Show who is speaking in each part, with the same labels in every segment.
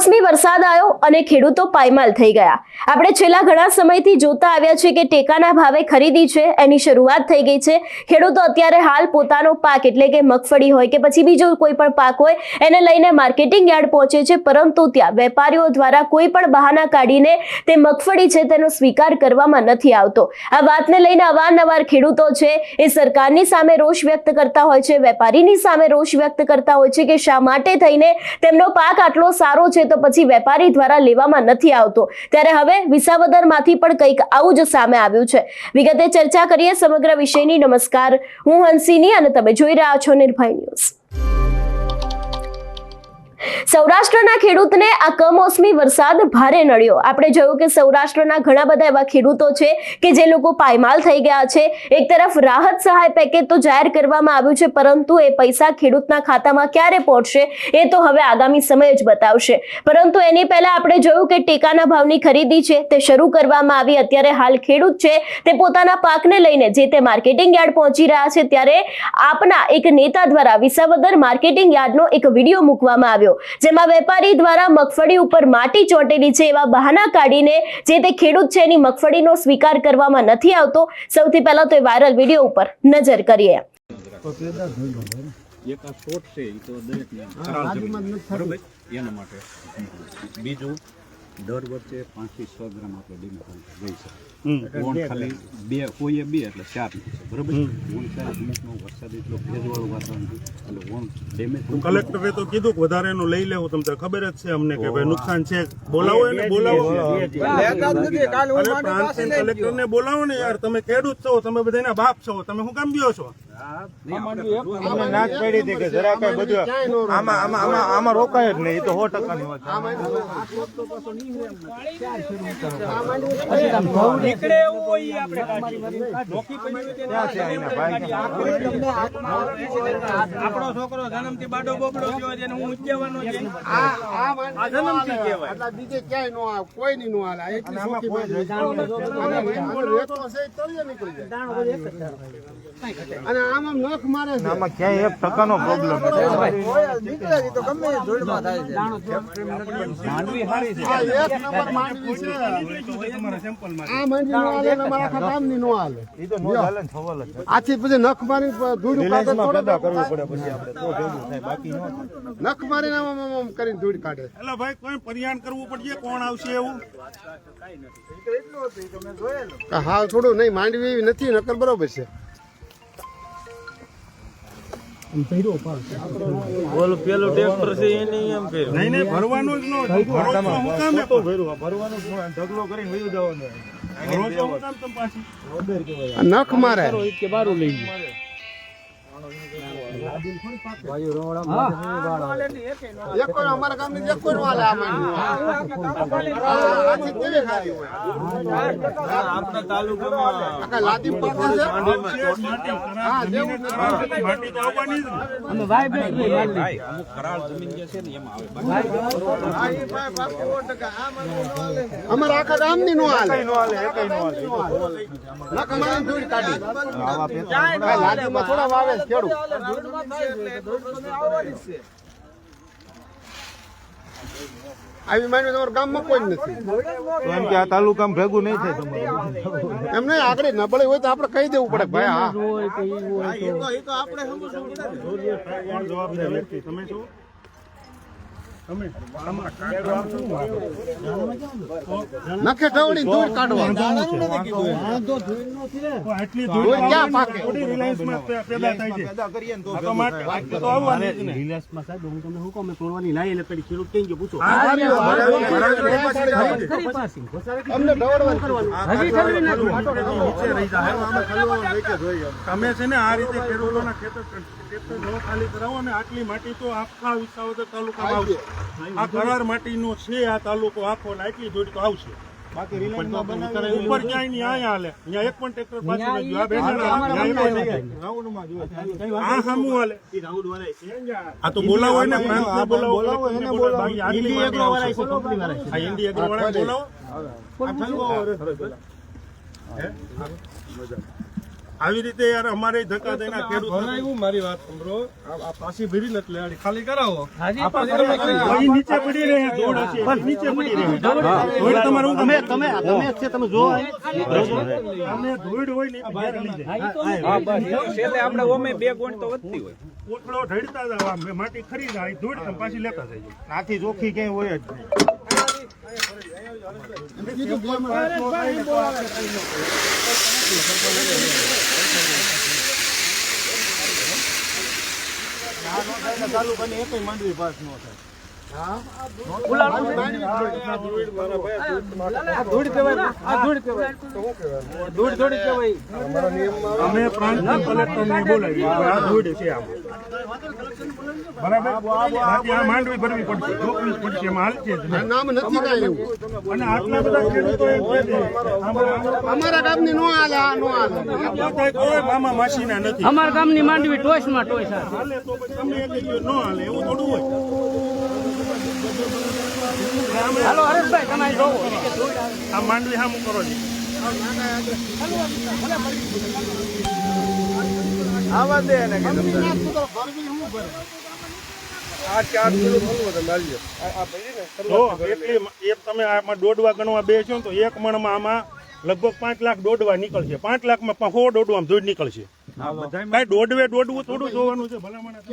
Speaker 1: કમોસમી વરસાદ આવ્યો અને ખેડૂતો પાયમાલ થઈ ગયા. આપણે છેલ્લા ઘણા સમયથી જોતા આવ્યા છે કે ટેકાના ભાવે ખરીદી છે, એની શરૂઆત થઈ ગઈ છે. ખેડૂતો અત્યારે હાલ પોતાનો પાક એટલે કે મગફળી હોય કે પછી બીજો કોઈ પણ પાક હોય, એને લઈને માર્કેટિંગ યાર્ડ પહોંચે છે, પરંતુ ત્યાં વેપારીઓ દ્વારા કોઈ પણ બહાના કાઢીને તે મગફળી છે તેનો સ્વીકાર કરવામાં નથી આવતો. આ વાતને લઈને અવારનવાર ખેડૂતો છે, એ સરકારની સામે રોષ વ્યક્ત કરતા હોય છે, વેપારીની સામે રોષ વ્યક્ત કરતા હોય છે કે શા માટે થઈને તેમનો પાક આટલો સારો છે તો પછી વેપારી દ્વારા લેવામાં નથી આવતો. ત્યારે હવે વિસાવદરમાંથી પણ કંઈક આવું જ સામે આવ્યું છે. વિગતે ચર્ચા કરીએ સમગ્ર વિષયની. નમસ્કાર. હું હંસિની અને તમે જોઈ રહ્યા છો નિર્ભય ન્યૂઝ. સૌરાષ્ટ્રના ખેડૂતને આ કમોસમી વરસાદ ભારે નડ્યો. આપણે જોયું કે સૌરાષ્ટ્રના ઘણા બધા એવા ખેડૂતો છે કે જે લોકો પાયમાલ થઈ ગયા છે. એક તરફ રાહત સહાય પેકેજ તો જાહેર કરવામાં આવ્યું છે, પરંતુ એ પૈસા ખેડૂતના ખાતામાં ક્યારે પહોંચશે એ તો હવે આગામી સમય જ બતાવશે. પરંતુ એની પહેલા આપણે જોયું કે ટેકાના ભાવની ખરીદી છે, તે શરૂ કરવામાં આવી. અત્યારે હાલ ખેડૂત છે, તે પોતાના પાકને લઈને જે તે માર્કેટિંગ યાર્ડ પહોંચી રહ્યા છે, ત્યારે આપના એક નેતા દ્વારા વિસાવદર માર્કેટિંગ યાર્ડનો એક વીડિયો મૂકવામાં આવ્યો. જેમાં વેપારી દ્વારા મગફળી ઉપર માટી ચોંટેલી છે એવા બહાના કાઢીને જે તે ખેડૂત છે એની મગફળીનો સ્વીકાર કરવામાં નથી આવતો. સૌથી પહેલા તો એ વાયરલ વીડિયો ઉપર નજર કરીએ.
Speaker 2: દર વર્ષે પાંચથી છ ગ્રામ આપણે ડીમ ગઈ છે ઓણ ખાલી બે કોઈએ બે એટલે ચાર બરોબર ઓણ ચાર અમુકનો વરસાદ એટલો ભેજવાળું વાતાવરણ એટલે ઓણ ડેમેજ
Speaker 3: કલેક્ટરે તો કીધું કે વધારે એનું લઈ લેવું. તમને ખબર જ છે અમને કે ભાઈ નુકસાન છે. બોલાવો એને બોલાવો. પ્રાંત કલેક્ટર ને બોલાવો ને યાર. તમે ખેડૂત છો તમે બધાના બાપ છો. તમે શું કામ ગયો છો?
Speaker 4: નાક પડી હતી કે જરા કઈ બધું આમાં આમાં આમાં આમાં રોકાય જ નહીં તો સો વાત
Speaker 5: આપણો છોકરો જન્મથી બાડો બોબડો થયો છે હું ઉજ્જવવાનો છે. આ જન્મથી કહેવાય.
Speaker 6: બીજે ક્યાંય નો આવે કોઈ ની નો હાલે એટલી સોખી બાજુ. રેતો છે તળિયે નીકળી જાય. અને આમ આમ નખ મારે છે.
Speaker 4: આમાં ક્યાંય એક ટકાનો પ્રોબ્લેમ નથી.
Speaker 6: આ એક નંબર માંડવી છે. આ માંડવી નો હાલે ને અમારા આખા ગામની નો હાલે.
Speaker 4: ઈ તો નો હાલે ને થવાલ જ
Speaker 6: આથી પછી નખ મારી ધૂળ કાઢે થોડો
Speaker 4: કરવું પડે પછી આપણે. તો ભેગું થાય બાકી નો
Speaker 6: નખ મારી નામ આમ આમ કરીને ધૂળ કાઢે.
Speaker 3: એટલે ભાઈ કોઈ પરિયાણ કરવું પડશે? કોણ આવશે એવું?
Speaker 6: કે હા થોડું નહીં માંડવી એવી નથી નકલ બરોબર છે.
Speaker 3: નહીં નહીં ભરવાનું જ ન ભરો છો હું કામ
Speaker 4: તો ભર્યું? ભરવાનું ઢગલો કરીને વયું જવાનું
Speaker 3: ભરો છો હું કામ તમે પાછી?
Speaker 6: આ નખ મારે. એક કોઈ અમારા ગામની અમારા આખા ગામની નો
Speaker 4: નો હાલે. નો હાલે
Speaker 6: થોડા વાવે ખેડૂત આવી માંડવી તમારા ગામમાં કોઈ જ નથી.
Speaker 4: એમ કે આ તાલુકામાં ભેગું નહીં થાય તમારું.
Speaker 6: એમ નહીં આગળ નબળી હોય તો આપણે કહી દેવું પડે ભાઈ હા.
Speaker 3: જવાબદાર વ્યક્તિ તમે છો? તમે
Speaker 6: નખે કાઢવા
Speaker 3: આટલી
Speaker 6: ક્યાં પાકે
Speaker 3: પેદા થાય છે
Speaker 4: ને
Speaker 3: ને તમે છે ને આ રીતે ખેડૂતોના ખેતર ખેતર ખાલી કરાવો ને આટલી માટી તો આખા વિસાવદર તાલુકામાં આવશે આ કરાર માટીનો છે આ તાલુકો આખો ને આટલી જોડી તો આવશે.
Speaker 4: બાકી
Speaker 3: ઉપર ક્યાંય નહીં અહીંયા હાલે. અહીંયા એક પણ ટ્રેક્ટર આ સામું હાલે. તો બોલાવો આ ઇન્ડી એગ્રો વાળાને બોલાવો. આવી રીતે યાર અમારે ધક્કા દેના ખેડૂત
Speaker 4: ભરાયું મારી વાત સાંભળો. આ પાછી ભરી ને એટલે ખાલી કરાવો.
Speaker 3: અહીં નીચે પડી રહે ધૂળ હશે. નીચે પડી રહે. દોડ તમારું તમે તમે તમે છે તમે જો અમે દોડ હોય ને બહાર લઈ જાય.
Speaker 2: હા બસ. એટલે આપણે ઓમે બે ગોણ તો વધતી હોય.
Speaker 3: કોટલો ઢળતા જાવ માટી ખરી જાય ધૂળ તમે પાછી લેતા જાય.
Speaker 4: નાથી જોખી ક્યાંય હોય જ નહીં. ચાલુ કરીને એકય માંડવી પાસ ન થાય
Speaker 3: અમે પ્રાંત કલેક્ટરને બોલાવી આ ધૂળ છે આમ. બરાબર માંડવી ભરવી પડશે જોખવી જ પડશે એમાં છે
Speaker 6: નામ નથી કાંઈ એવું
Speaker 3: અને આટલા બધા ખેડૂતો એમ કહે છે, આમાં
Speaker 6: અમારા ગામની નો હાલે આ નો હાલે
Speaker 3: કોઈ મામા માસીના નથી
Speaker 5: અમારા ગામની માંડવી ટોચમાં ટોચ.
Speaker 3: હાલે તો તમને હાલે એવું થોડું હોય
Speaker 5: હાલો હરેશભાઈ તમે જોવો
Speaker 3: આ માંડવી હામું કરો છો
Speaker 4: આવા દે ને કે તમને. આ ચાર કિલો ભરવો તો મારી આ આ ને
Speaker 3: એક તમે આમાં દોડવા ગણવા બે છો ને તો એક મણમાં આમાં લગભગ પાંચ લાખ દોડવા નીકળશે. પાંચ લાખમાં પા- સો દોડવામાં ધૂળ નીકળશે. કાંઈ દોડવે દોડવું થોડું જોવાનું છે. ભલા મને તો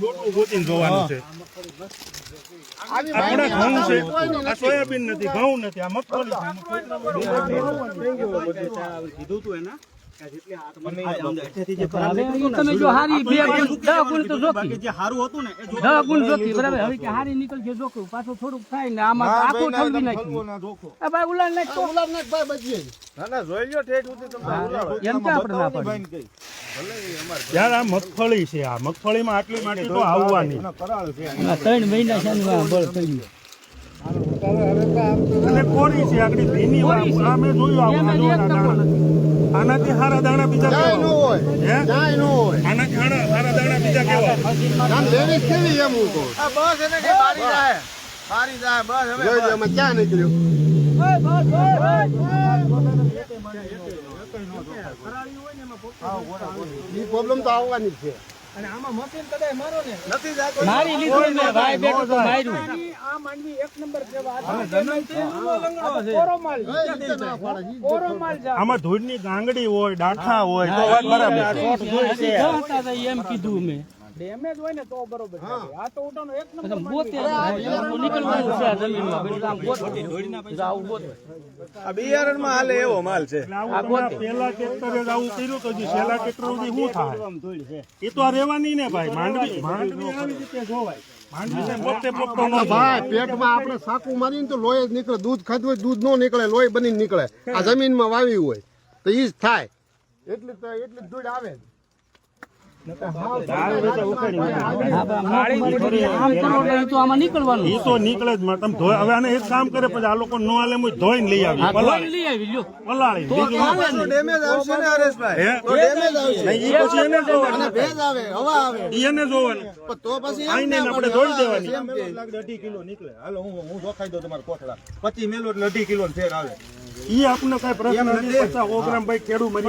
Speaker 3: દોડવું ગોતીને જોવાનું છે. આપણા ઘઉં છે. આ સોયાબીન નથી ઘઉં નથી આ મગફળી
Speaker 5: હવે તમે જો હારી બે ગુણ દસ ગુણ તો જોખી. દસ ગુણ જોખી બરાબર. હવે કે હારી નીકળશે જોખું પાછું થોડુંક થાય ને આમાં આખું ઠલવી નાખ્યું.
Speaker 4: ભરવો ના ધોખો.
Speaker 5: આ ઉલાડ
Speaker 6: નાખ ભાઈ બચીએ
Speaker 4: ના ના જોઈ લ્યો ઠેઠ સુધી તમને ઉલાળો.
Speaker 5: એમ કે આપણે ના
Speaker 4: બતાવો ને
Speaker 5: પાડીએ.
Speaker 4: ભાઈને કઈ.
Speaker 3: યાર આ મગફળી છે આ મગફળીમાં આટલી માટી તો આવવાની.
Speaker 5: ત્રણ મહિના છે
Speaker 3: અને કોરી છે આગળ ભીની. આ મેં જોયું આવું, આ દાણા. આનાથી હારા દાણા બીજા કેવા?
Speaker 6: હોય
Speaker 3: હે?
Speaker 6: ક્યાંય નો હોય.
Speaker 3: આનાથી હારા હારા દાણા બીજા કેવા?
Speaker 6: આમ લેવી કેવી એમ હું કહું
Speaker 4: આ બસ એને કે મારી જાય મારી જાય બસ હવે
Speaker 6: જોઈ એમાં ક્યાં નીકળ્યું? પ્રોબ્લેમ તો આવવાની જ ને.
Speaker 4: નથી જાતો.
Speaker 5: મારી લીધું ને ભાઈ બેઠો તો માર્યું.
Speaker 6: એ રીતે ના પાડે. ઈ
Speaker 3: આમાં ધૂળની ગાંગડી હોય ડાઠા હોય તો વાત બરાબર
Speaker 5: હતા એમ કીધું મેં. પછી ગોતે નીકળવાનું છે આ જમીનમાં. પછી આમ. પછી આવું ગોત
Speaker 4: આ બિયારણમાં હાલે એવો માલ છે.
Speaker 3: આ આવું પેલા પહેલા ટ્રેક્ટરે જ આવું કર્યું તો જે છેલ્લા ટ્રેક્ટર સુધી શું થાય? એ તો આ રેવાની ને ભાઈ માંડવી માંડવી આવી રીતે જોવાય. ન
Speaker 6: ભાઈ પેટમાં આપણે સાકું મારીને તો લોહી જ નીકળે દૂધ ખાધું હોય દૂધ નો નીકળે લોહી બની નીકળે. આ જમીનમાં વાવી હોય તો ઈ જ થાય. એટલી તો એટલી જ ધૂળ આવે
Speaker 3: નીકળે. જ માં. તમે હવે આને એક કામ કરે પછી આ લોકો નો હાલે હું ધોઈને લઈ આવી.
Speaker 5: લઈ આવી
Speaker 3: પલાળી.
Speaker 4: ડેમેજ આવશે ને હરેશભાઈ? તો ડેમેજ આવશે.
Speaker 3: નહીં, ઈ પછી એને જોવાનું.
Speaker 6: ભેજ આવે હવા આવે.
Speaker 3: એને જોવાનું.
Speaker 6: તો પછી એમ
Speaker 3: આઈને
Speaker 6: ના
Speaker 3: આપણે ધોઈ દેવાની.
Speaker 4: અઢી કિલો નીકળે. હાલો હું હું જોખાઈ દઉં તમારા કોથળા પચીસ મેલો એટલે અઢી કિલો ફેર આવે.
Speaker 3: ઈ આપણને કઈ પ્રશ્ન નથી. પચાસ સો ગ્રામ ભાઈ ખેડૂ મરી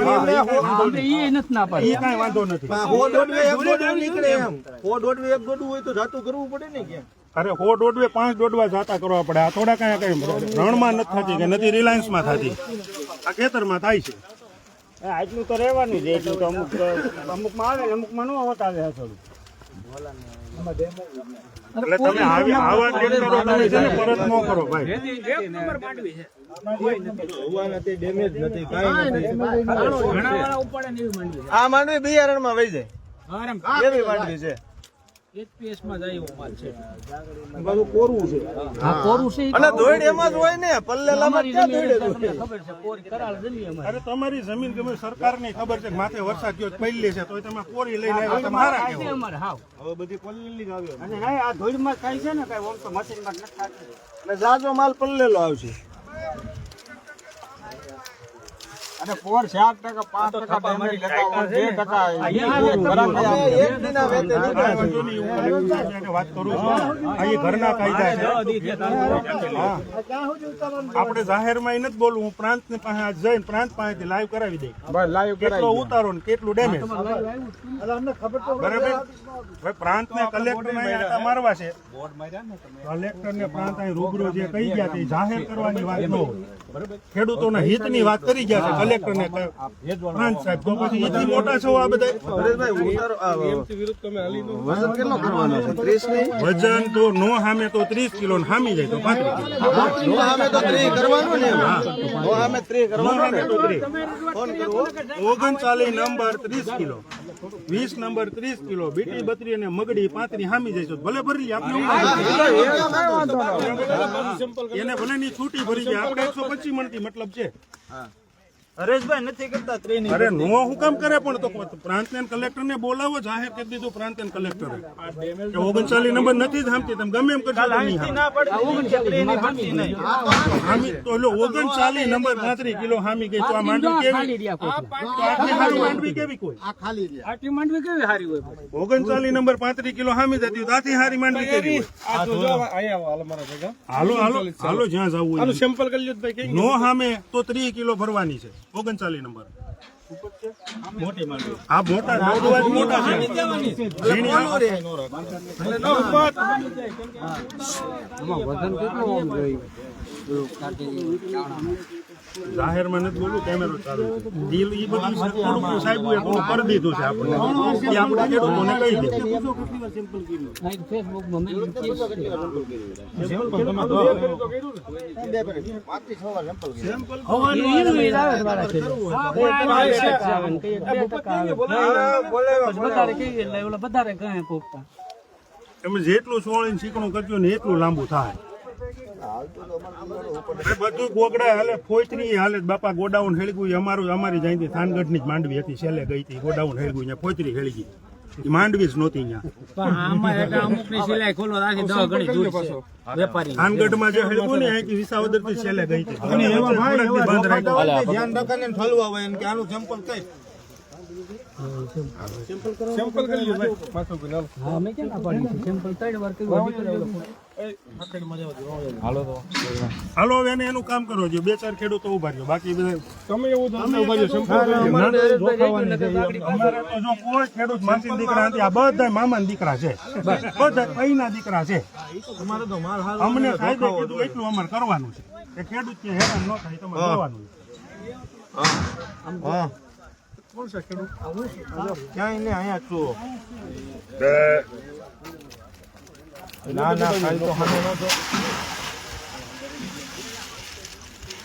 Speaker 3: ઈ
Speaker 5: નથી ના
Speaker 3: ઈ કઈ વાંધો નથી.
Speaker 4: હો દોડવે એક દોડવું નીકળે એમ. હો દોડવે એક દોડવું હોય તો જાતું કરવું પડે ને કેમ?
Speaker 3: અરે હો દોડવે પાંચ દોડવા જાતા કરવા પડે. આ થોડા કઈ કઈ રણમાં નથી થતી કે નથી રિલાયન્સમાં થતી. આ ખેતરમાં થાય છે.
Speaker 7: આટલું તો રહેવાનું છે. એટલું તો અમુક અમુકમાં આવે ને અમુકમાં ન હોત આવે થોડું.
Speaker 3: એટલે તમે આવી આવા ટ્રેક્ટરો તમે છે ને પરત ન કરો ભાઈ.
Speaker 4: એક નંબર કાંઈ નથી આ માંડવી બિયારણમાં વહી જાય. એવી માંડવી છે?
Speaker 3: તમારી જમીન ગમે સરકારની ખબર છે માથે વરસાદ થયો પહેલી છે તો તમે કોરી લઈને આવ્યા
Speaker 5: હાવ.
Speaker 4: હવે બધી પલ્લેલી જ
Speaker 7: અને થાય છે ને કઈ ઓમ તો મશીનમાં નથી
Speaker 4: જાજો માલ પલ્લેલો આવશે. Fire! અને પોર સાત ટકા પાંચ ટકા damage લેતા હોય, બે ટકા એક દિના
Speaker 3: સાથે વાત કરું છું અહીં ઘરના કાયદા છે. આપણે જાહેરમાં નથી બોલવું હું પ્રાંત ને પાસે આજ જઈને પ્રાંત પાસેથી લાઈવ કરાવી દઈ
Speaker 4: લાઈવ
Speaker 3: કેટલો ઉતારો ને કેટલું ડેમેજ બરાબર? પ્રાંત ને કલેક્ટર ને મારવા છે. કલેક્ટર ને પ્રાંત અહીં રૂબરૂ જે કહી ગયા તે જાહેર કરવાની વાત નો ખેડૂતોના હિતની વાત કરી ગયા છે. કલેક્ટર ને પ્રાંત સાહેબ તો પછી હિતની મોટા છો આ બધા
Speaker 6: વજન કેટલો કરવાનો છે? ત્રીસની?
Speaker 3: વજન તો નો હામે તો ત્રીસ કિલો ને હામી જાય તો પાંત્રીસ ઓગણચાલીસ નંબર ત્રીસ કિલો. વીસ નંબર ત્રીસ કિલો. બીટી બત્રી અને મગડી પાંત્રી હામી જાય તો ભલે ભરી લે આપણે એને ભલે ની છૂટી ભરી જાય આપણે એકસો પચીસ મણથી મતલબ છે.
Speaker 4: હરેશભાઈ નથી કરતા ટ્રેનિંગ
Speaker 3: અરે નો હું કામ કરે પણ તો પ્રાંત કલેક્ટર ને બોલાવો જાહેર કરી દીધું પ્રાંત કલેક્ટરે. કે ઓગણચાલીસ નંબર નથી થામતી તમે ગમે એમ કરશો હામે.
Speaker 4: ના
Speaker 3: તો લો ઓગણચાલીસ નંબર પાંત્રીસ કિલો હામી ગઈ તો આ માંડવી કેવી? આટલી સારી માંડવી કેવી કોઈ?
Speaker 6: આ ખાલી રહ્યા.
Speaker 5: આટલી માંડવી કેવી સારી હોય
Speaker 3: ઓગણચાલીસ નંબર પાંત્રીસ કિલો હામી જતી આથી હારી માંડવી કેવી હાલો હાલો હાલો જ્યાં જવું હોય
Speaker 4: સેમ્પલ કરી લ્યો ભાઈ
Speaker 3: નો હામે તો ત્રીસ કિલો ભરવાની છે. ઓગણચાલીસ નંબર.
Speaker 4: મોટી
Speaker 3: આ મોટા મોટા છે. જાહેરમાં નથી બોલું કેમેરો ચાલુ દિલ એ બધું થોડુંક સાહેબ એ થોડું કરી દીધું છે આપણે એ આપણે ખેડૂતોને કહી દે
Speaker 5: નહીં, ફેસબુકમાં મેં મૂકી છે. હવાનું ઈનું ઈ આવે તમારા છે. કોઈ એક ટકા આવે ને કોઈ એક બે ટકા આવે. પછી વધારે કહીએ એટલે ઓલા વધારે કહે પોપટા.
Speaker 3: તમે જેટલું સોળીને શીખણું કરજો ને એટલું લાંબુ થાય બધું ગોગડા હાલે ફોઈતરી હાલે બાપા ગોડાઉન હેળગ્યું અમારું અમારી જાયતી થાનગઢની જ માંડવી હતી છેલ્લે ગઈ હતી ગોડાઉન હેળગ્યું અહીંયા ફોઈતરી હેળગી. માંડવી જ નહોતી થાનગઢમાં જે હેળગું ને અહીંથી વિસાવદરથી છેલ્લે ગઈ હતી. અને એવા ભાઈ એવા બંધ રાખ્યો
Speaker 4: ધ્યાન રાખે ને હોય કે આનું સેમ્પલ કઈ? સેમ્પલ કરી લ્યો ભાઈ. પાછું ગુલાલ
Speaker 5: હા મેં ક્યાં ના પાડી છે? સેમ્પલ ત્રણ વાર કર્યું હજી કરી
Speaker 3: હાલો એને એનું કામ કરો જો બે ચાર ખેડૂતો ઊભા રહ્યો. બાકી બધા
Speaker 4: તમે એવું તો ઊભા રહ્યો સેમ્પલ
Speaker 3: અમારે તો જો કોઈ ખેડૂત માસી દીકરા નથી. આ બધા મામા દીકરા છે. બધા અહીંના દીકરા છે.
Speaker 4: અમારે તો માલ હાલ
Speaker 3: અમને કાયદો કીધું એટલું અમારે કરવાનું છે. કે ખેડૂત કે હેરાન ન થાય તમારે કરવાનું
Speaker 4: હા. કોણ છે ખેડૂત? ક્યાંય ને અહીંયા છો ના ના કાલ તો સામે નતો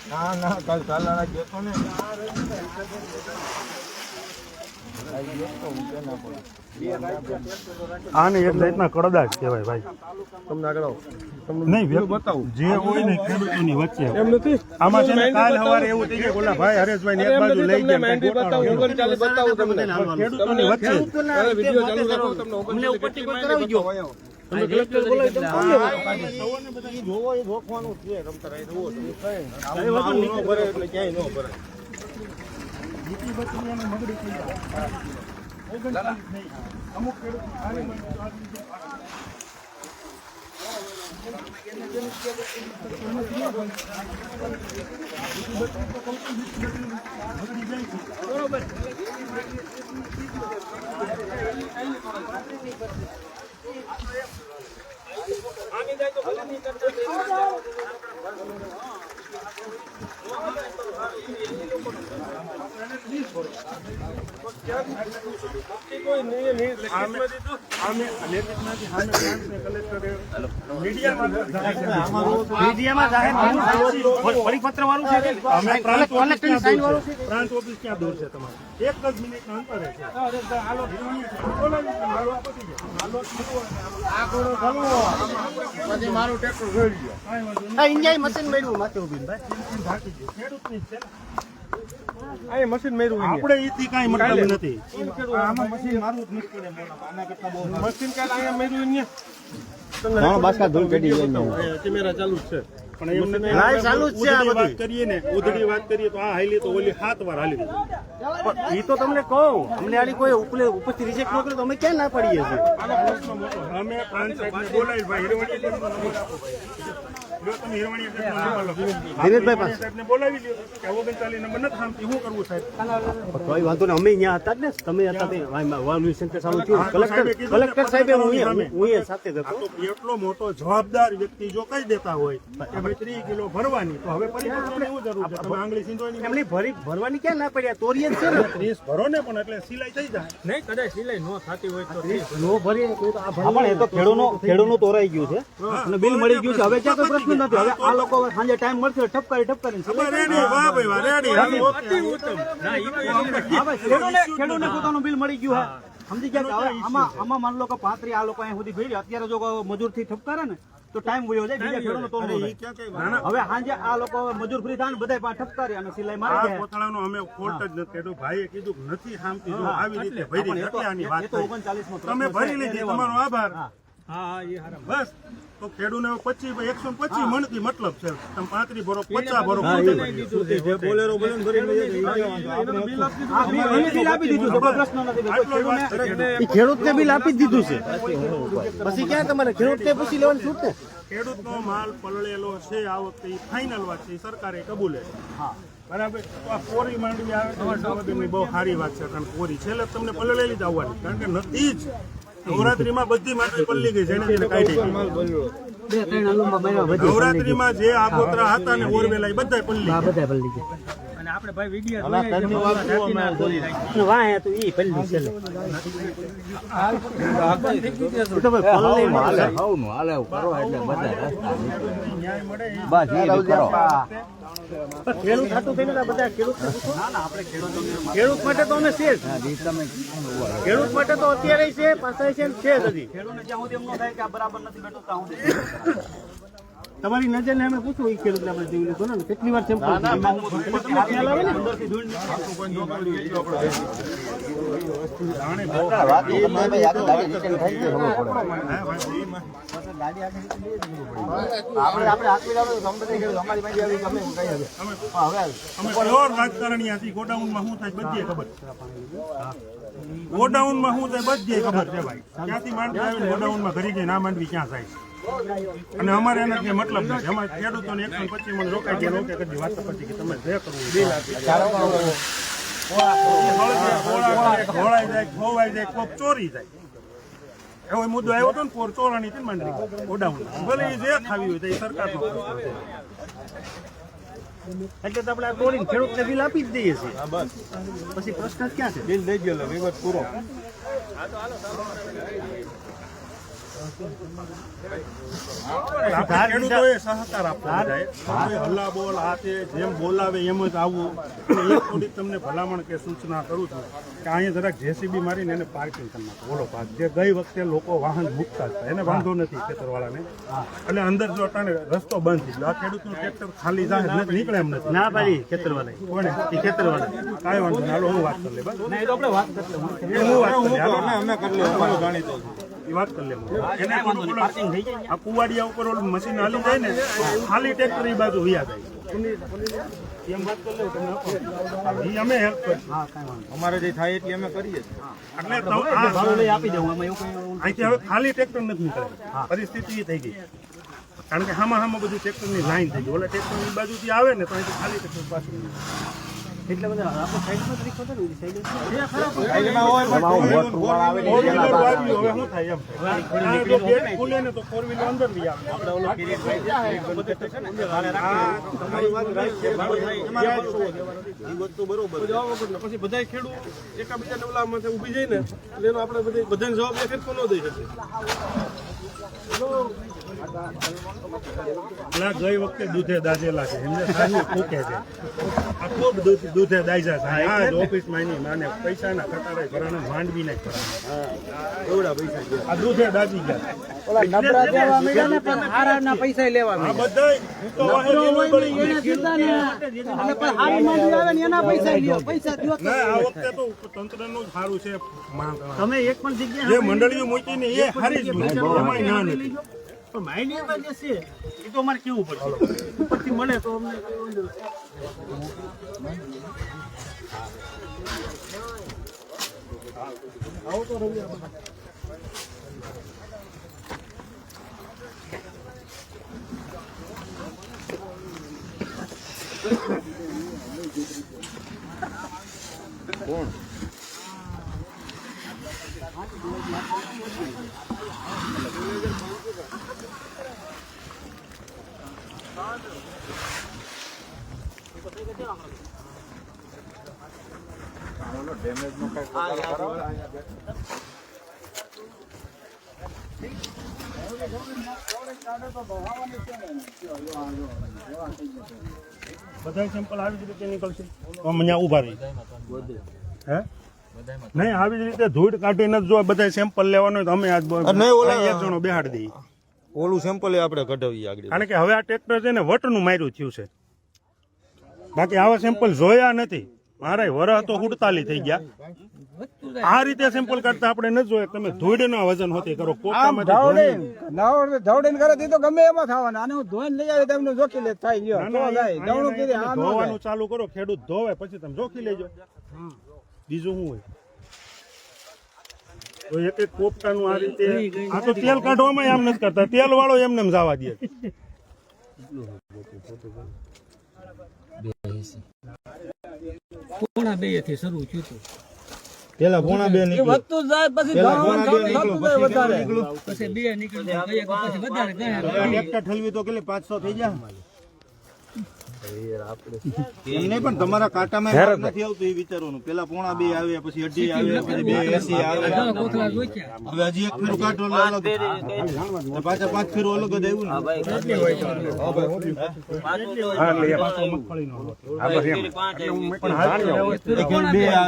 Speaker 4: ના ના કાલ ચાલાના ગયો ને.
Speaker 3: આને એક જાતના જ કહેવાય ભાઈ.
Speaker 4: તમને આગળ
Speaker 3: નહીં બતાવું? જે હોય ને ખેડૂતોની વચ્ચે. એમ નથી? આમાં છે ને કાલ સવારે એવું થઈ ગયું ઓલા ભાઈ હરેશભાઈ ને એક બાજુ લઈ ગયા ગોટાળો થયો. ખેડૂતોની વચ્ચે
Speaker 5: ઉપરથી કોઈ કરાવી ગયો.
Speaker 4: સૌને બધા ઈ જોવો. એ રોકવાનું છે. રમતા રહી જુઓ તમે. કઈ આમ આમ ન ભરે એટલે ક્યાંય ન ભરે
Speaker 3: આમે આમે લેખિતમાંથી સામે પ્રાંતને અમુક મીડિયામાં
Speaker 5: પરિપત્ર વાળું છે કે?
Speaker 3: અમે પ્રાંત ઓફિસ
Speaker 6: પછી મારું ટ્રેક્ટર મશીન મેળવું માથે
Speaker 3: ઊભી જ છે ને.
Speaker 4: અહીં મશીન મેરું
Speaker 3: આપણે ઈથી કાઈ મતલબ નથી.
Speaker 4: આમાં મશીન મારું જ નીકળે મોટા આના કરતા બહુ મશીન કાલ અહીંયા મેરું અહીંયા?
Speaker 6: બાસકા ધૂળ ચડી
Speaker 3: કેમેરા ચાલુ જ છે. પણ એમને તો
Speaker 8: લાઈ ચાલુ જ છે આ
Speaker 3: બધી. વાત કરીએ ને ઉધડી વાત કરીએ તો આ હાલી તો ઓલી સાત વાર હાલી
Speaker 8: પણ ઈ તો તમને કહું અમને આની કોઈ ઉપલે ઉપરથી રિજેક્ટ ન કરે તો અમે ક્યાં ના પડીએ છીએ?
Speaker 3: આનો પ્રશ્ન મોટો. અમે પાંચ સાહેબને બોલાવી ભાઈ. હિરવાણીયા સાહેબનો નંબર આપો ભાઈ. જો તમે હિરવાણીયા સાહેબનો નંબર લખો.
Speaker 8: દિનેશભાઈ પાસે.
Speaker 3: બોલાવી લ્યો. ઓગણચાલીસ નંબર નથી સામતી શું કરવું સાહેબ?
Speaker 8: કોઈ વાંધો નહીં અમે અહીંયા હતા જ ને. તમે હતા તે વાલવી સેન્ટર ચાલુ થયું.
Speaker 3: હા, તો સાહેબે
Speaker 8: કલેક્ટર કલેક્ટર સાહેબે હું હું સાથે હતો.
Speaker 3: એટલો મોટો જવાબદાર વ્યક્તિ જો કહી દેતા હોય કે ભાઈ ત્રીસ કિલો ભરવાની. તો હવે શું જરૂર છે. તમે આંગળી સીંધવાની
Speaker 8: એમની ભરી ભરવાની ક્યાં ના પડ્યા તોરીએ છે ને.
Speaker 3: ત્રીસ ભરો ને પણ એટલે સિલાઈ થઈ જાય.
Speaker 5: નહીં કદાચ સિલાઈ નો થતી હોય તો
Speaker 8: નો ભરીએ તો આ પણ એ તો ખેડૂનો ખેડૂનો તોરાઈ ગયું છે. અને બિલ મળી ગયું છે. હવે ક્યાં કોઈ પ્રશ્ન નથી. હવે આ લોકો સાંજે ટાઈમ મળશે ઠપકારી ઠપકારી ખેડૂને પોતાનું બિલ મળી ગયું હા. સમજી ગયા હવે આમાં આમાં માન લો કે પાંત્રી આ લોકો અહીં સુધી ભરી અત્યારે જો મજૂરથી ઠપકારે ને તો ટાઈમ વયો જાય બીજા ખેડૂતો તો હવે સાંજે આ લોકો મજૂર ફ્રી થાય ને બધા પાસે ઠપકારી અને સિલાઈ મારી જાય
Speaker 3: કોથળાનો અમે ખોટ જ નથી કાઢ્યો. ભાઈએ કીધું નથી સામતી જો આવી રીતે ભરી એટલે આની વાત
Speaker 8: એ તો
Speaker 3: થઈ.
Speaker 8: 39 નો
Speaker 3: તમે ભરી લીધી. તમારો આભાર.
Speaker 5: હા હા એ હારા.
Speaker 3: બસ. તો ખેડૂને પચી એકસો પચીસ મણથી મતલબ છે. તમે પાંત્રી ભરો પચાસ ભરો પોતે
Speaker 8: બોલેરો બોલે બિલ- આપી દીધું છે. ખેડૂતને બિલ આપી દીધું પછી ક્યાં તમારે? ખેડૂતને પૂછી લેવાનું છૂટ ને
Speaker 3: ખેડૂતનો માલ પલળેલો છે આ વખતે ઈ ફાઇનલ વાત છે. સરકારે કબૂલે બરાબર? તો આ કોરી માંડવી આવે તો બહુ સારી વાત છે. કારણ કોરી છેલ્લે તમને પલળેલી જ આવવાની. કારણ કે નથી જ નવરાત્રીમાં બધી માંડવી પલ્લી ગઈ છે કાઢી નવરાત્રીમાં જે આગોતરા હતા ને ઓરવેલા એ બધા પલ્લી ગયા.
Speaker 5: અને આપણે ભાઈ વીડિયો
Speaker 3: ન્યાય મળે ઈ
Speaker 8: ખેડૂત હાટું થઈને આ ના ખેડૂતને પૂછો. ખેડૂત માટે તો અમે છે ખેડૂત માટે તો અત્યારે છે પાછળ છે ને છે જ હજી. ખેડૂતને જ્યાં સુધી એમ ન થાય કે બરાબર નથી બેઠો ત્યાં સુધી તમારી નજરને અમે પૂછું એ ખેડૂત આપણે જીવ લીધો ને કેટલી વાર સેમ્પલ તમને ખ્યાલ આવે ને
Speaker 3: છીએ ગોડાઉનમાં શું થાય બધી ખબર ગોડાઉનમાં શું થાય બધી ખબર છે ભાઈ ક્યાંથી માંડવી ગોડાઉન ગોડાઉનમાં ઘરી જઈને ના માંડવી ક્યાં થાય અને અમારે એના જે મતલબ નથી. અમારે ખેડૂતોને એકસો પચીસ મણ રોકાઈ ગયા. રોકે કદી વાત પછી કે તમે જે કરવું બિલ ઘોળાઈ જાય ખોવાઈ જાય કોક ચોરી જાય. એવો મુદ્દો આવ્યો હતો ને પોર ચોરાણી હતી ને માંડવી. ગોડાઉન ભલે એ જે ખાવી હોય તો એ સરકારનો
Speaker 8: એટલે તો આપણે આ તોડીને ખેડૂતને બિલ આપી જ દઈએ છીએ. પછી પ્રશ્ન ક્યાં છે? બિલ દઈ ગયેલો વિગત પૂરો.
Speaker 3: આપણે ખેડૂતોએ સહકાર આપવો હલ્લા બોલ આ તે જેમ બોલાવે એમ જ આવવું અને એક તમને ભલામણ કે સૂચના કરું છું કે અહીંયા જરાક જેસીબી મારીને એને પાર્કિંગ કરી નાખો ઓલો પાર્ક જે ગઈ વખતે લોકો વાહન મૂકતા હતા એને વાંધો નથી ખેતરવાળાને એટલે અંદર જો અટાણે રસ્તો બંધ થઈ ગયો આ ખેડૂતનું ટ્રેક્ટર ખાલી જાય નીકળે એમ નથી
Speaker 8: ના પાડી ખેતરવાળા કોને ખેતરવાળા
Speaker 3: કાંઈ વાંધો હાલો હું વાત કરી લે બસ
Speaker 8: ના એ તો આપણે વાત કરી
Speaker 3: હું વાત કરી લે હાલો. એ વાત કરી લે એને આ કુવાડિયા ઉપર ઓલું મશીન હાલી જાય ને ખાલી ટ્રેક્ટર એ બાજુ વ્યા જાય. એમ વાત કરી લે તમને અમે હેલ્પ કરીશું
Speaker 8: અમારે જે થાય એટલી અમે કરીએ
Speaker 3: એટલે
Speaker 8: આપી દઉં એમાં એવું
Speaker 3: અહીંથી હવે ખાલી ટ્રેક્ટર નથી નીકળે પરિસ્થિતિ એ થઈ ગઈ. કારણ કે હામાં હામાં બધું ટ્રેક્ટરની લાઈન થઈ ગઈ. ઓલા ટ્રેક્ટરની બાજુથી આવે ને તો અહીંથી ખાલી ટ્રેક્ટર પાછું
Speaker 8: એટલે બધા આપણે સાઈડમાં જ રીખો છે ને એ સાઈડ
Speaker 3: ફોર વ્હીલર વાગ્યું, હવે શું થાય એમ? આ જો ગેટ ખુલે ને તો ફોર વ્હીલર અંદર બી આવે.
Speaker 9: પછી બધા ખેડૂત એકાબીજાને ઓલા માથે ઊભી જાય ને એટલે એનો આપણે બધે બધાને જવાબ એક ન દઈ શકીએ
Speaker 3: પેલા ગઈ વખતે દૂધે દાજેલા છે. એમને સારું ફૂકે છે. આ ખૂબ દૂધ- દૂધે દાજ્યા છે. આ જ ઓફિસમાં એની માને પૈસાના કટારે ભરાણે માંડવી નહીં આ દૂધે દાજી ગયા.
Speaker 5: પૈસા લેવા
Speaker 3: આ બધાય વાહેરીનું બળી ગયું. ના આ વખતે તો તંત્રનું સારું છે.
Speaker 8: તમે એક પણ જગ્યાએ
Speaker 3: જે મંડળીઓ મૂકી ને એ હારી જ મૂકી. એમાં ના નથી.
Speaker 4: પણ માઇનિંગમાં જે છે, એ તો અમારે કેવું પડશે ઉપરથી મળે તો અમને કોઈ વાંધો નથી.
Speaker 3: બધા સેમ્પલ આવી જ રીતે નીકળશે. અહીંયા ઊભા રહી. હે? નહીં આવી જ રીતે ધૂળ કાઢીને જ જો બધા સેમ્પલ લેવાનો હોય તો અમે આજ એક જણો બેહાડી દઈએ.
Speaker 10: ઓલું સેમ્પલ આપણે કઢાવીએ આગળ.
Speaker 3: કારણ કે હવે આ ટ્રેક્ટર છે ને વટનું માર્યું થયું છે. બાકી આવા સેમ્પલ જોયા નથી. મારા વરહ તો હુડતાલી થઈ ગયા. આ રીતે સેમ્પલ કાઢતા આપણે ન જોઈએ. તમે ધૂળના વજન હોતી કરો
Speaker 7: ધવડીને કરે તે તો ગમે એમાં થવાના. આને હું ધોઈને લઈ આવી તમને જોખી લે થાય જાય.
Speaker 3: ધોવાનું ચાલુ કરો ખેડૂત ધોવે પછી તમે જોખી લેજો. બીજું શું હોય? તો એક એક પોપટાનું આ રીતે આ તો તેલ કાઢવામાં એમ નથી કરતા. તેલ વાળો એમને એમ જવા દે.
Speaker 5: પોણા બેથી શરૂ થયું હતું.
Speaker 10: પેલા પોણા બે નીકળ્યું.
Speaker 5: જાય પછી
Speaker 10: નીકળ્યું પછી
Speaker 5: વધારે. પછી બે નીકળી પછી વધારે
Speaker 10: ઠલવી તો કેટલી? પાંચસો થઈ જાય પણ તમારા કાંટામાં નથી આવતું એ વિચારવાનું. પેલા પોણા બે આવે પછી અઢી આવે પછી બે એસી આવે હવે હજી એક ફેરું કાઢો અલગ પાછા પાંચ ફેરું અલગ જ આવ્યું
Speaker 3: હા એટલે એ પાછો મગફળીનો લોટ. આ બસ એમ. પણ હાલ હોય.
Speaker 10: ને એક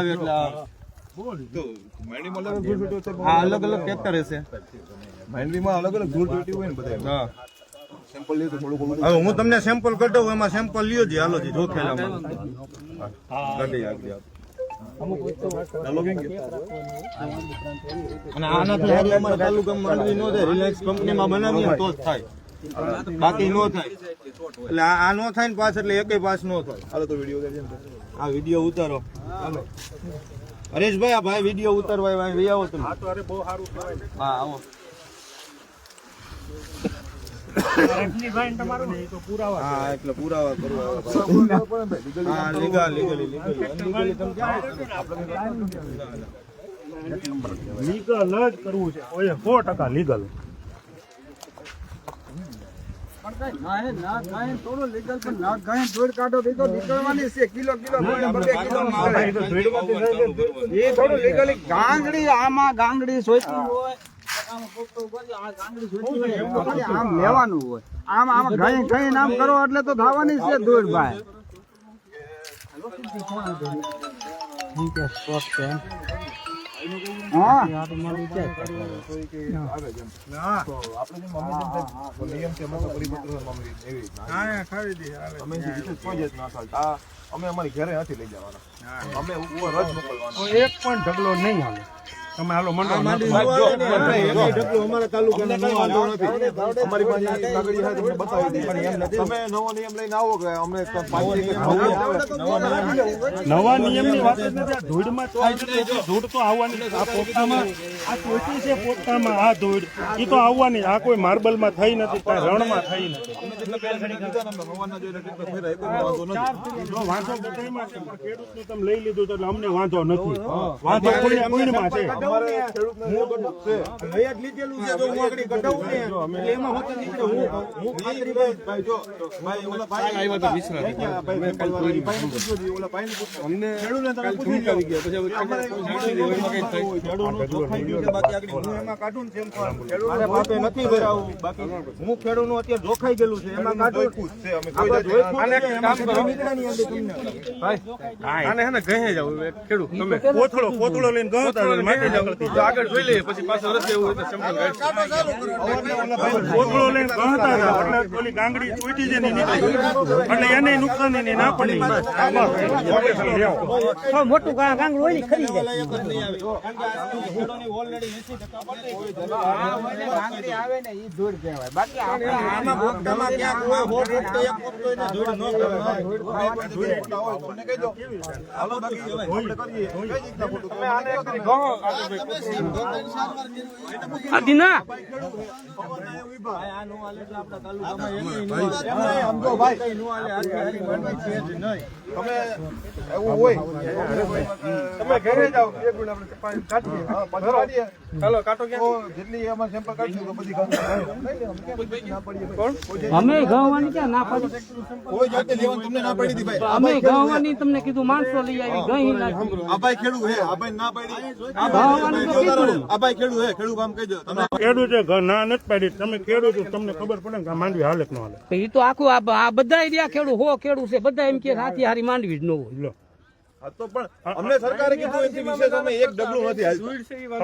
Speaker 10: હવે હું તમને સેમ્પલ કઢાવું એમાં સેમ્પલ લ્યો જી હાલો જી જોખેલામાં કાઢી આપી અને આનાથી હારી અમારા તાલુકામાં ન થાય રિલાયન્સ કંપનીમાં બનાવીએ તો જ થાય. બાકી ન થાય. એટલે આ આ નો થાય ને પાસ એટલે એકેય પાસ નો થાય. હાલો તો વીડિયો આ વીડિયો ઉતારો. હાલો. હરેશભાઈ આ ભાઈ વીડિયો ઉતારવા આવ્યા અહીં આવો તમે.
Speaker 3: આ તો અરે બહુ સારું કહેવાય
Speaker 10: હા આવો. હા એટલે પુરાવા કરવા હા લીગલ લીગલ લીગલ તમે
Speaker 3: લીગલ જ કરવું છે ઓએ સો ટકા લીગલ
Speaker 7: ના ના ગાય થોડો લીગલ પણ ના ગાય ધોળ કાઢો તો એ તો નીકળવાની છે કિલો કિલો બે કિલો નીકળે. એ થોડું લીગલી ગાંગડી આમાં ગાંગડી સોચી હોય આમાં લેવાનું હોય. આમ આમ ઘણી ઘણી નામ કરો એટલે તો થવાની છે ધૂળ ભાઈ
Speaker 10: અમે અમારી ઘરે નથી લઈ જવાના અમે મોકલવાના
Speaker 3: એક પણ ઢગલો નહીં હાલે તમે હાલો મંડળ
Speaker 10: અમારા તાલુકાનો વાંધો નથી. અમારી પાસે કાગળી છે તમને બતાવી દઈએ તમે નવો નિયમ લઈને આવો કે અમને પાંચ
Speaker 3: નવા નિયમની વાત જ નથી. આ ધૂળમાં. ધૂળ તો આવવાની આ પોતામાં આ ટોટી છે પોતામાં આ ધૂળ. એ તો આવવાની આ કોઈ માર્બલમાં થઈ નથી કાંઈ રણમાં થઈ નથી. જો વાંધો બધાયમાં છે પણ ખેડૂતનું તમે લઈ લીધું તો અમને વાંધો નથી. વાંધો કોઈને છે.
Speaker 10: મારે બાપે નથી ભરાવું. બાકી હું ખેડૂતનું અત્યારે જોખાઈ ગયેલું છે. એમાં કાઢવું છે અમે કોઈ જાતની
Speaker 9: આને એક કામ કરો ભાઈ આને હે ને ગહે જાવ ખેડૂત તમે
Speaker 3: કોથળો કોથળો લઈને ગયો તા માટી નીકળતી
Speaker 9: તો આગળ જોઈ લઈએ પછી પાછો રસ્તે એવું હોય તો સેમ્પલ
Speaker 3: કોથળો લઈને ગયો તા એટલે ઓલી ગાંગડી તૂટી છે નીકળી એટલે એને નુકસાન એને ના પડી
Speaker 4: મોટું ગાંગડું હોય ને ખરી જાય
Speaker 7: ગાંગડી આવે ને એ ધૂળ કહેવાય બાકી આપણે
Speaker 10: આમાં ભોગતામાં ક્યાંક હોય, હોટ ફૂટતો એક ફૂટતો એને જોડે ન કહેવાય. બે પાંચ હોય તો મને કહેજો. હાલો બાકી આપણે કરીએ. કઈ રીતના ફોટો? તમે આને કરી? ગો. તમે હોય.
Speaker 9: તમે ઘરે જાઓ એક ગુણ આપણે કાઢીએ. ચાલો કાઢો
Speaker 10: જેટલી એમાં સેમ્પલ કાઢશું તો બધી પડીએ.
Speaker 5: અમે ગવાની ક્યાં ના પાડી?
Speaker 10: કોઈ જાતે લેવાનું તમને ના પડી હતી ભાઈ.
Speaker 5: અમે ગવાની તમને કીધું માણસો લઈ આવી ગઈ નાખી.
Speaker 10: આ ભાઈ ખેડૂત હે આ ભાઈ ના પડી. આ
Speaker 5: તો
Speaker 10: ભાઈ
Speaker 5: કીધું.
Speaker 10: આ ભાઈ ખેડૂત હે ખેડૂત કામ કહેજો. તમે
Speaker 3: ખેડૂત છે ઘર ના નથી પાડી. તમને ખેડૂત છો, તમને ખબર પડે કે માંડવી હાલે કે હાલે
Speaker 5: એ તો આખું આ બધા એરિયા ખેડૂ હો ખેડૂ છે બધા એમ કે હાથી હારી માંડવી જ ન હોય.
Speaker 10: તો પણ અમને સરકારે કીધું એનાથી વિશેષ અમે એક ડગલું નથી હાલતું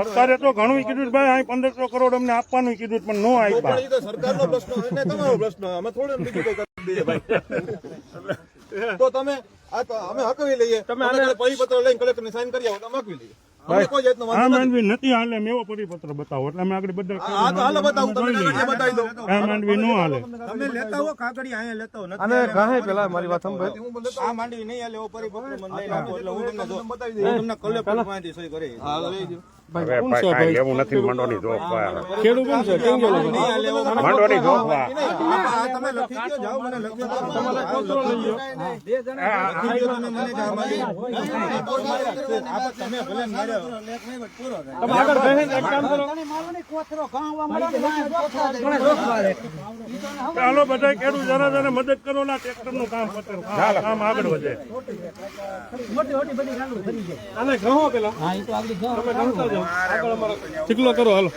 Speaker 3: સરકારે તો. ઘણું કીધું ભાઈ અહીં પંદરસો કરોડ અમને આપવાનું કીધું પણ નો આપ્યા.
Speaker 10: એ તો સરકારનો પ્રશ્ન છે ને તમારો પ્રશ્ન અમે થોડું બીજું કઈ કરી દઈએ ભાઈ. તો તમે આ અમે હકવી લઈએ. તમે પરિપત્ર લઈને કલેક્ટર સાઈન કરી આવો તો અમે હકવી લઈએ. નથી.
Speaker 3: માંડવી નથી હાલે એમ એવો પરિપત્ર બતાવો. એટલે અમે આગળ બધા
Speaker 10: આ બતાવું તમે બતાવી દો
Speaker 3: આ માંડવી નો હાલે
Speaker 10: તમે લેતા હો કાગળિયા અહીંયા લેતા હો
Speaker 9: અને ગહે પેલા મારી વાત સાંભળ.
Speaker 10: આ માંડવી નહીં હાલે એવો પરિપત્ર મને લઈને આપો એટલે હું તમને બતાવી હું તમને કલેક્ટર પાસેથી સહી કરી હા લઈ
Speaker 3: નથી માંડવાની જોબ
Speaker 9: ખેડૂત કોણ છે? કેમ ગયો
Speaker 10: નહીં હાલે એવો મને
Speaker 3: માંડવાની જોબ
Speaker 10: આ તમે લખી દો જાઓ મને લખી દો તમારે કોતરો લઈ લો લખી દો તમે મને જા મારી આ તમે ભલે માર્યો
Speaker 9: તમે આગળ ગહે એક કામ કરો.
Speaker 3: ચાલો બધા ખેડૂત જરા જરા મદદ કરો ના ટ્રેક્ટરનું કામ કામ આગળ વધે.
Speaker 9: અને ઘઉં પેલા. તમે આગળ અમારો ચીકલો કરો હાલો.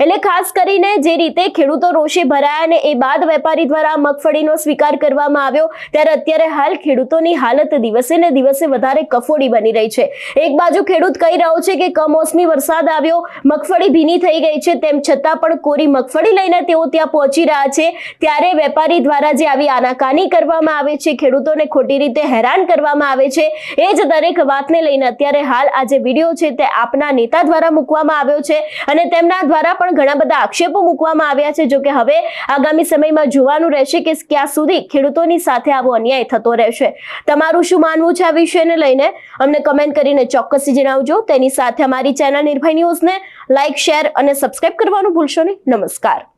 Speaker 1: એટલે ખાસ કરીને જે રીતે ખેડૂતો રોષે ભરાયા અને એ બાદ વેપારી દ્વારા મગફળીનો સ્વીકાર કરવામાં આવ્યો ત્યારે અત્યારે હાલ ખેડૂતોની હાલત દિવસે ને દિવસે વધારે કફોડી બની રહી છે. એક બાજુ ખેડૂત કહી રહ્યો છે કે કમોસમી વરસાદ આવ્યો મગફળી ભીની થઈ ગઈ છે તેમ છતાં પણ કોરી મગફળી લઈને તેઓ ત્યાં પહોંચી રહ્યા છે. ત્યારે વેપારી દ્વારા જે આવી આનાકાની કરવામાં આવે છે ખેડૂતોને ખોટી રીતે હેરાન કરવામાં આવે છે. એ જ દરેક વાતને લઈને અત્યારે હાલ આ જે વીડિયો છે તે આપના નેતા દ્વારા મૂકવામાં આવ્યો છે અને તેમના દ્વારા પણ ઘણા બધા આક્ષેપો મૂકવામાં આવ્યા છે જો કે હવે આગામી સમયમાં જોવાનું રહેશે કે ક્યાં સુધી ખેડૂતોની સાથે આવો અન્યાય થતો રહેશે. તમારું શું માનવું છે આ વિષયને લઈને? અમને કમેન્ટ કરીને ચોક્કસથી જણાવજો. તેની સાથે અમારી ચેનલ નિર્ભય ન્યૂઝને લાઇક શેર અને સબસ્ક્રાઇબ કરવાનું ભૂલશો નહીં. નમસ્કાર.